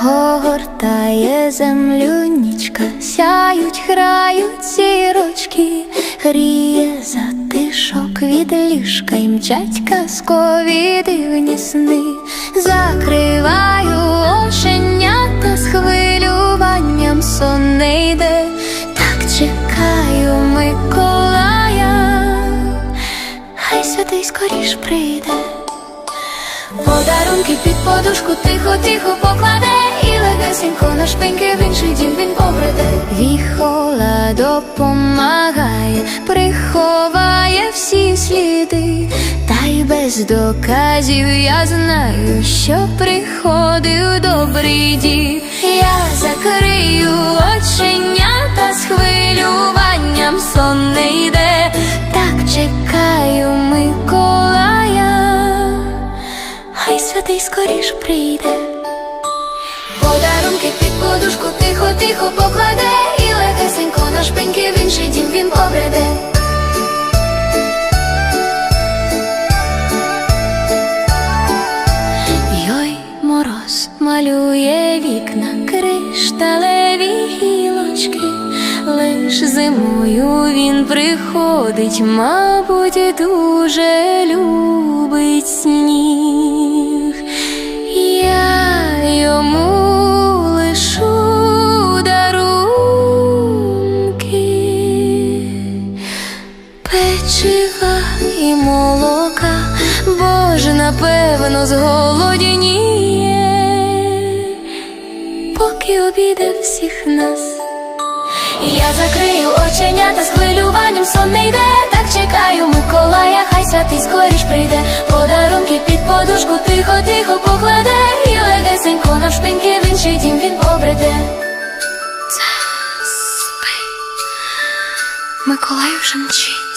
Гортає землю нічка, сяють, грають зірочки, гріє затишок від ліжка й мчать казкові дивні сни. Закриваю скоріш прийде. Подарунки під подушку тихо-тихо покладе І легесенько на шпиньки в інший дім він побреде. Віхола допомагає, приховає всі сліди. Та й без доказів я знаю, що приходив добрий дід. Я закрию оченята Хай святий скоріш прийде. Подарунки під подушку тихо-тихо покладе І легесенько на шпиньки в інший дім він побреде. Йой, мороз малює вікна, кришталеві гілочки, лиш зимою він приходить, мабуть, дуже любить сніг. Я йому лишу дарунки печива і молока, бо ж напевно зголодніє, поки обіде всіх нас. Я закрию оченята з хвилюванням сон не йде, так чекаю Миколая, хай святий скоріш прийде, подарунки під подушку тихо-тихо покладе, і легесенько навшпиньки в інший дім він побреде. Миколаю вже мчить.